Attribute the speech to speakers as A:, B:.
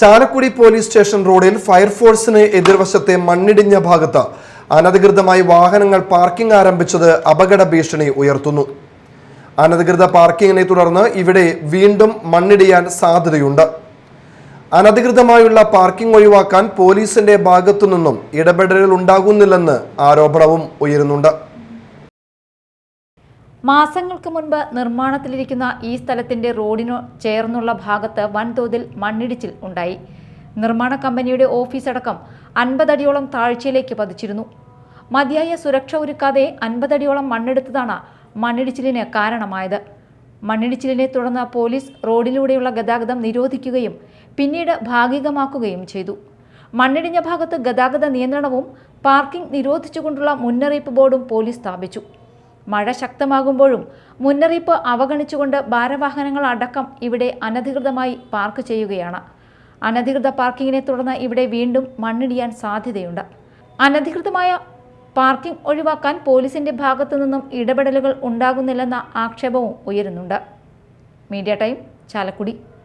A: Chalakudy police station റോഡിൽ ഫയർഫോഴ്സിന് എതിർവശത്തെ മണ്ണിടിഞ്ഞ ഭാഗത്ത് അനധികൃതമായി വാഹനങ്ങൾ പാർക്കിംഗ് ആരംഭിച്ചത് അപകട ഭീഷണി ഉയർത്തുന്നു. അനധികൃത പാർക്കിങ്ങിനെ തുടർന്ന് ഇവിടെ വീണ്ടും മണ്ണിടിയാൻ സാധ്യതയുണ്ട്. അനധികൃതമായുള്ള പാർക്കിംഗ് ഒഴിവാക്കാൻ പോലീസിന്റെ ഭാഗത്തു നിന്നും ഇടപെടലുകൾ ഉണ്ടാകുന്നില്ലെന്ന് ആരോപണവും ഉയരുന്നുണ്ട്.
B: മാസങ്ങൾക്ക് മുൻപ് നിർമ്മാണത്തിലിരിക്കുന്ന ഈ സ്ഥലത്തിന്റെ റോഡിനു ചേർന്നുള്ള ഭാഗത്ത് വൻതോതിൽ മണ്ണിടിച്ചിൽ ഉണ്ടായി. നിർമ്മാണ കമ്പനിയുടെ ഓഫീസടക്കം അൻപതടിയോളം താഴ്ചയിലേക്ക് പതിച്ചിരുന്നു. മതിയായ സുരക്ഷ ഒരുക്കാതെ അൻപതടിയോളം മണ്ണെടുത്തതാണ് മണ്ണിടിച്ചിലിന് കാരണമായത്. മണ്ണിടിച്ചിലിനെ തുടർന്ന് പോലീസ് റോഡിലൂടെയുള്ള ഗതാഗതം നിരോധിക്കുകയും പിന്നീട് ഭാഗികമാക്കുകയും ചെയ്തു. മണ്ണിടിഞ്ഞ ഭാഗത്ത് ഗതാഗത നിയന്ത്രണവും പാർക്കിംഗ് നിരോധിച്ചുകൊണ്ടുള്ള മുന്നറിയിപ്പ് ബോർഡും പോലീസ് സ്ഥാപിച്ചു. മഴ ശക്തമാകുമ്പോഴും മുന്നറിയിപ്പ് അവഗണിച്ചുകൊണ്ട് ഭാരവാഹനങ്ങൾ അടക്കം ഇവിടെ അനധികൃതമായി പാർക്ക് ചെയ്യുകയാണ്. അനധികൃത പാർക്കിങ്ങിനെ തുടർന്ന് ഇവിടെ വീണ്ടും മണ്ണിടിയാൻ സാധ്യതയുണ്ട്. അനധികൃതമായ പാർക്കിംഗ് ഒഴിവാക്കാൻ പോലീസിന്റെ ഭാഗത്തു നിന്നും ഇടപെടലുകൾ ഉണ്ടാകുന്നില്ലെന്ന ആക്ഷേപവും ഉയരുന്നുണ്ട്. Media time Chalakudy.